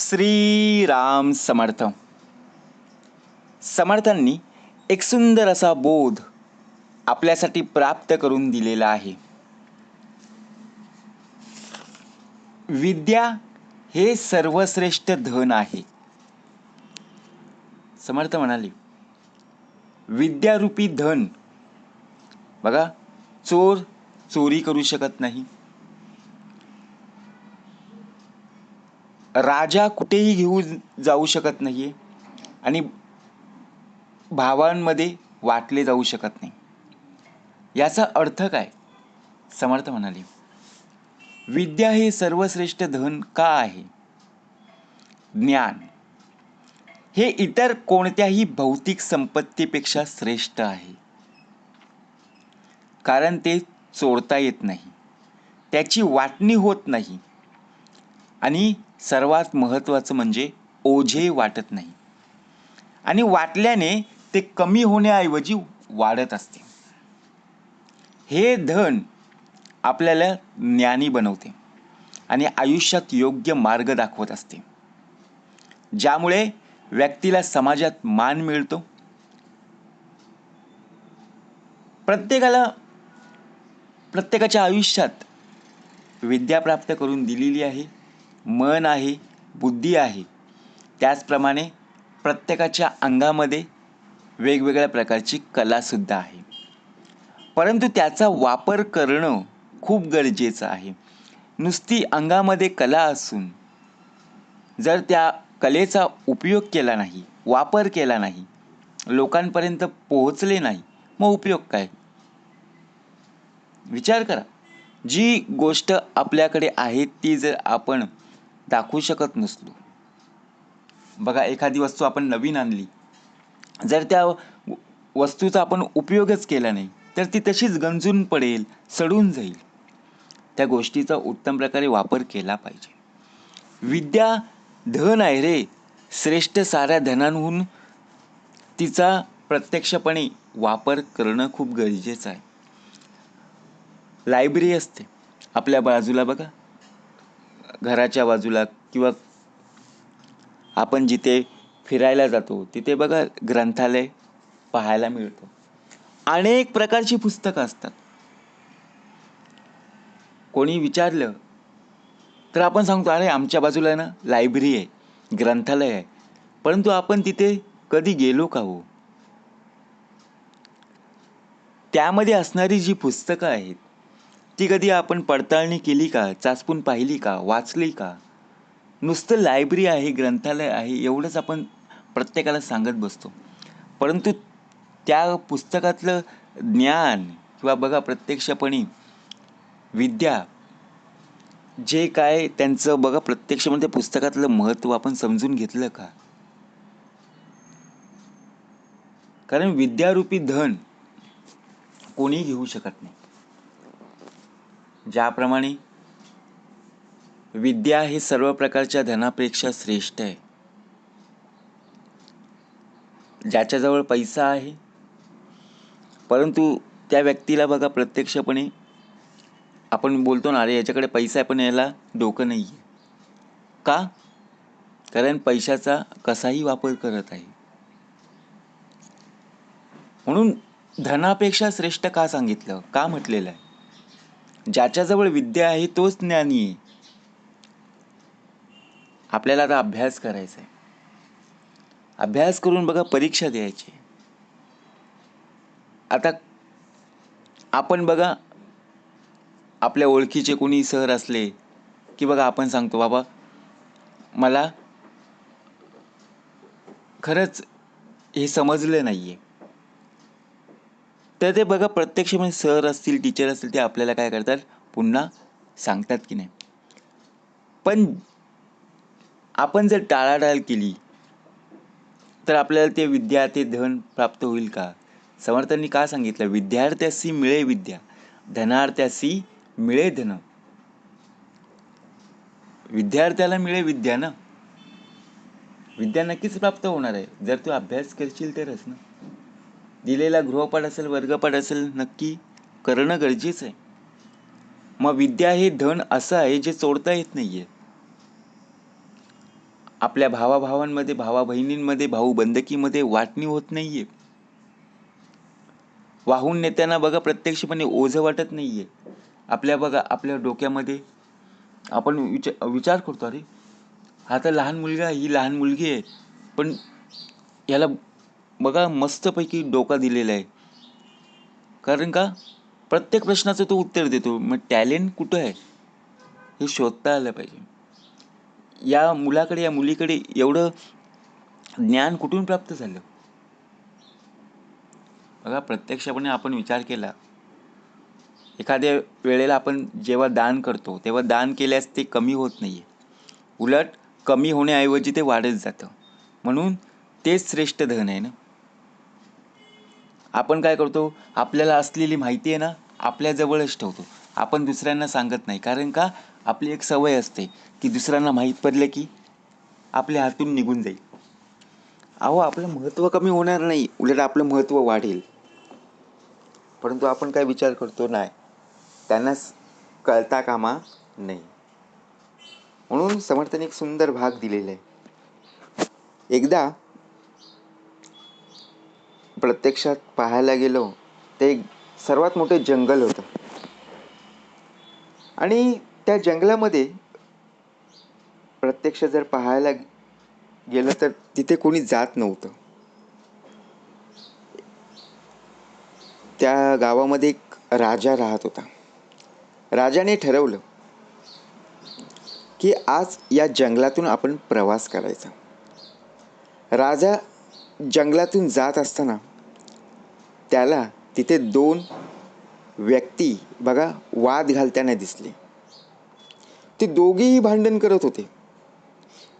श्रीराम समर्थ. समर्थांनी एक सुंदर असा बोध आपल्यासाठी प्राप्त करून दिलेला आहे. विद्या हे सर्वश्रेष्ठ धन आहे. समर्थ म्हणाले विद्यारूपी धन. बघा चोर चोरी करू शकत नाही. राजा कुठेही घेऊ जाऊ शकत नाहीये आणि भावांमध्ये वाटले जाऊ शकत नाही. याचा अर्थ काय? समर्थ म्हणाले विद्या हे सर्वश्रेष्ठ धन का आहे? ज्ञान. हे इतर कोणत्याही भौतिक संपत्तीपेक्षा श्रेष्ठ आहे. कारण ते चोरता येत नाही. त्याची वाटणी होत नाही. आणि सर्वात महत्त्वाचं म्हणजे ओझे वाटत नाही. आणि वाटल्याने ते कमी होण्याऐवजी वाढत असते. हे धन आपल्याला ज्ञानी बनवते आणि आयुष्यात योग्य मार्ग दाखवत असते. ज्यामुळे व्यक्तीला समाजात मान मिळतो. प्रत्येकाला प्रत्येकाच्या आयुष्यात विद्या प्राप्त करून दिलेली आहे. मन आहे बुद्धी आहे. त्याचप्रमाणे प्रत्येकाच्या अंगामध्ये वेगवेगळ्या प्रकारची कलासुद्धा आहे. परंतु त्याचा वापर करणं खूप गरजेचं आहे. नुसती अंगामध्ये कला असून जर त्या कलेचा उपयोग केला नाही वापर केला नाही लोकांपर्यंत पोहोचले नाही मग उपयोग काय? विचार करा. जी गोष्ट आपल्याकडे आहे ती जर आपण दाखवू शकत नसलो. बघा एखादी वस्तू आपण नवीन आणली. जर त्या वस्तूचा आपण उपयोगच केला नाही तर ती तशीच गंजून पडेल सडून जाईल. त्या गोष्टीचा उत्तम प्रकारे वापर केला पाहिजे. विद्या धन आहे रे. श्रेष्ठ साऱ्या धनांहून तिचा प्रत्यक्षपणे वापर करणं खूप गरजेचं आहे. लायब्ररी असते. आपल्या बाजूला बघा. घराच्या बाजूला किंवा आपण जिथे फिरायला जातो तिथे बघा ग्रंथालय पाहायला मिळतं. अनेक प्रकारची पुस्तकं असतात. कोणी विचारलं तर आपण सांगतो अरे आमच्या बाजूला ना लायब्ररी आहे ग्रंथालय आहे. परंतु आपण तिथे कधी गेलो का हो? त्यामध्ये असणारी जी पुस्तकं आहेत ती कधी आपण पडताळणी केली का चाचपून पाहिली का वाचली का? नुसतं लायब्ररी आहे ग्रंथालय आहे एवढंच आपण प्रत्येकाला सांगत बसतो. परंतु त्या पुस्तकातलं ज्ञान किंवा बघा प्रत्यक्षपणे विद्या जे काय त्यांचं बघा प्रत्यक्षमध्ये पुस्तकातलं महत्त्व आपण समजून घेतलं का? कारण विद्यारूपी धन कोणी घेऊ शकत नाही. ज्याप्रमाणे विद्या हे सर्व प्रकारच्या धनापेक्षा श्रेष्ठ आहे. ज्याच्याजवळ पैसा आहे परंतु त्या व्यक्तीला बघा प्रत्यक्षपणे आपण बोलतो ना अरे याच्याकडे पैसा आहे पण याला डोकं नाही आहे का? कारण पैशाचा कसाही वापर करत आहे. म्हणून धनापेक्षा श्रेष्ठ का सांगितलं? का म्हटलेलं आहे? ज्याच्याजवळ विद्या आहे तोच ज्ञानी आहे. आपल्याला आता अभ्यास करायचा आहे अभ्यास करून बघा परीक्षा द्यायची. आता आपण बघा आपल्या ओळखीचे कोणी सर असले की बघा आपण सांगतो बाबा मला खरंच हे समजलं नाही आहे तर ते बघा प्रत्यक्ष म्हणजे सर असतील टीचर असतील ते आपल्याला काय करतात? पुन्हा सांगतात की नाही. पण आपण जर टाळाटाळ केली तर आपल्याला ते विद्या ते धन प्राप्त होईल का? समर्थांनी का सांगितलं? विद्यार्थ्यासी मिळे विद्या धनार्थ्यासी मिळे धन. विद्यार्थ्याला मिळे विद्या ना? विद्या नक्कीच प्राप्त होणार आहे. जर तू अभ्यास करशील तरच ना? दिलेला गृहपाठ असेल वर्गपाठ असेल नक्की करणं गरजेचं आहे. मग विद्या हे धन असं आहे जे चोरता येत नाही आहे आपल्या भावाभावांमध्ये भावा बहिणींमध्ये भाऊ बंदकीमध्ये वाटणी होत नाहीये. वाहून नेत्यांना बघा प्रत्यक्षपणे ओझं वाटत नाहीये. आपल्या बघा आपल्या डोक्यामध्ये आपण विचार विचार करतो अरे हा तर लहान मुलगा ही लहान मुलगी आहे. पण याला बघा मस्तपैकी डोका दिलेला आहे. कारण का? प्रत्येक प्रश्नाचं तो उत्तर देतो. मग टॅलेंट कुठं आहे? हे शोधता आलं पाहिजे. या मुलाकडे या मुलीकडे एवढं ज्ञान कुठून प्राप्त झालं? बघा प्रत्यक्षपणे आपण विचार केला. एखाद्या वेळेला आपण जेव्हा दान करतो तेव्हा दान केल्यास ते कमी होत नाही उलट कमी होण्याऐवजी ते वाढत जातं. म्हणून तेच श्रेष्ठ धन आहे ना? आपण काय करतो? आपल्याला असलेली माहिती आहे ना आपल्याजवळच ठेवतो. आपण दुसऱ्यांना सांगत नाही. कारण का? आपली एक सवय असते की दुसऱ्यांना माहीत पडलं की आपल्या हातून निघून जाईल. अहो आपलं महत्त्व कमी होणार नाही. उलट आपलं महत्त्व वाढेल. परंतु आपण काय विचार करतो? नाही. त्यांना कळता कामा नाही म्हणून समर्थाने एक सुंदर भाग दिलेला आहे. एकदा प्रत्यक्षात पाहायला गेलो ते एक सर्वात मोठे जंगल होतं. आणि त्या जंगलामध्ये प्रत्यक्ष जर पाहायला गेलं तर तिथे कोणी जात नव्हतं. त्या गावामध्ये एक राजा राहत होता. राजाने ठरवलं की आज या जंगलातून आपण प्रवास करायचा. राजा जंगलातून जात असताना त्याला तिथे दोन व्यक्ती बघा वाद घालताना दिसले. ते दोघेही भांडण करत होते.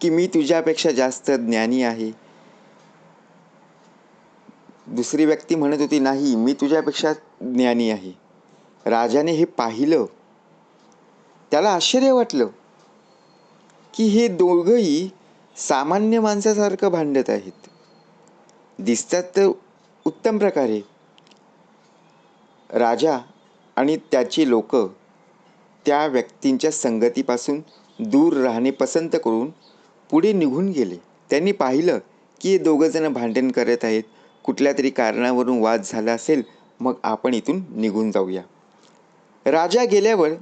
की मी तुझ्यापेक्षा जास्त ज्ञानी आहे. दुसरी व्यक्ती म्हणत होती नाही मी तुझ्यापेक्षा ज्ञानी आहे. राजाने हे पाहिलं. त्याला आश्चर्य वाटलं की हे दोघंही सामान्य माणसासारखं भांडत आहेत. दिसतात तर उत्तम प्रकारे. राजा आणि त्याची लोक त्या व्यक्तींच्या संगतीपासून दूर राहणे पसंत करून पुढे निघून गेले. त्यांनी पाहिलं की हे दोघंजणं भांडण करत आहेत. कुठल्या तरी कारणावरून वाद झाला असेल मग आपण इथून निघून जाऊया. राजा गेल्यावर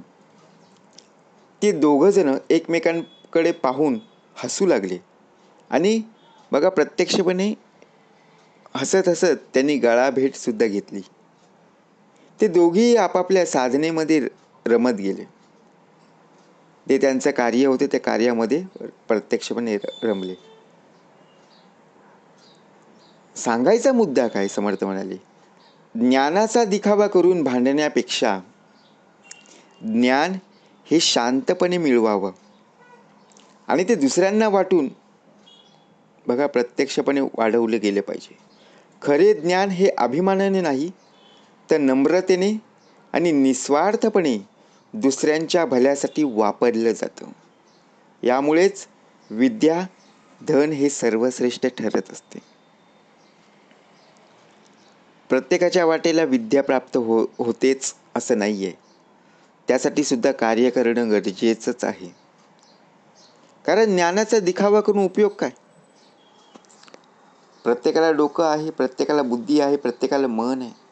ते दोघंजणं एकमेकांकडे पाहून हसू लागले. आणि बघा प्रत्यक्षपणे हसत हसत त्यांनी गळाभेटसुद्धा घेतली. ते दोघेही आपापल्या साधनेमध्ये रमत गेले. ते त्यांचं कार्य होते त्या कार्यामध्ये प्रत्यक्षपणे र- रमले. सांगायचा मुद्दा काय? समर्थ म्हणाले. ज्ञानाचा दिखावा करून भांडण्यापेक्षा ज्ञान हे शांतपणे मिळवावं. आणि ते दुसऱ्यांना वाटून बघा प्रत्यक्षपणे वाढवले गेले पाहिजे. खरे ज्ञान हे अभिमानाने नाही तर नम्रतेने आणि निस्वार्थपणे दुसऱ्यांच्या भल्यासाठी वापरलं जातं. यामुळेच विद्या धन हे सर्वश्रेष्ठ ठरत असते. प्रत्येकाच्या वाटेला विद्या प्राप्त हो होतेच असं नाही आहे त्यासाठी सुद्धा कार्य करणं गरजेचंच आहे. कारण ज्ञानाचा दिखावा करून उपयोग काय? प्रत्येकाला डोकं आहे प्रत्येकाला बुद्धी आहे प्रत्येकाला मन आहे.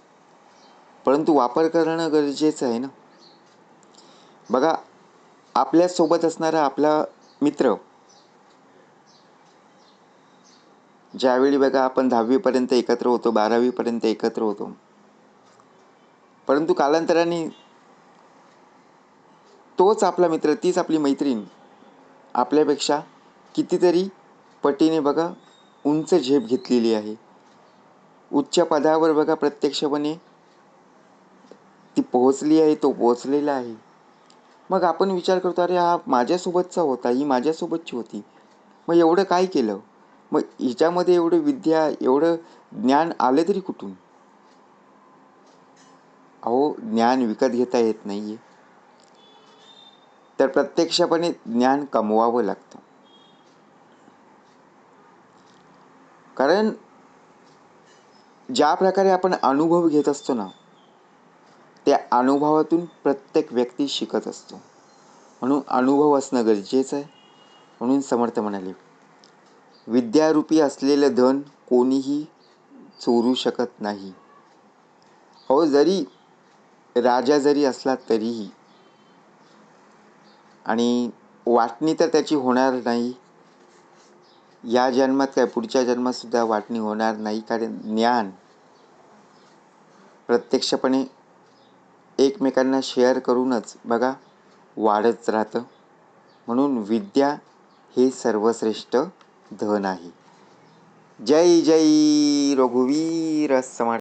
परंतु वापर करणं गरजेचं आहे ना? बघा आपल्यासोबत असणारा आपला मित्र ज्यावेळी बघा आपण दहावीपर्यंत एकत्र होतो बारावीपर्यंत एकत्र होतो. परंतु कालांतराने तोच आपला मित्र तीच आपली मैत्रीण आपल्यापेक्षा कितीतरी पटीने बघा उंच झेप घेतलेली आहे. उच्च पदावर बघा प्रत्यक्षपणे ती पोहोचली आहे तो पोहोचलेला आहे. मग आपण विचार करतो अरे हा माझ्यासोबतचा होता ही माझ्यासोबतची होती. मग एवढं काय केलं? मग हिच्यामध्ये एवढं विद्या एवढं ज्ञान आलं तरी कुठून? अहो ज्ञान विकत घेता येत नाही आहे तर प्रत्यक्षपणे ज्ञान कमवावं लागतं. कारण ज्या प्रकारे आपण अनुभव घेत असतो ना त्या अनुभवातून प्रत्येक व्यक्ती शिकत असतो. म्हणून अनुभव असणं गरजेचं आहे. म्हणून समर्थ म्हणाले विद्यारूपी असलेलं धन कोणीही चोरू शकत नाही. हो जरी राजा जरी असला तरीही. आणि वाटणी तर त्याची होणार नाही. या जन्मात काय पुढच्या जन्मातसुद्धा वाटणी होणार नाही कारण ज्ञान प्रत्यक्षपणे एकमेकांना शेअर करूनच बघा वाढत राहतं. म्हणून विद्या हे सर्वश्रेष्ठ धन आहे. जय जय रघुवीर समर्थ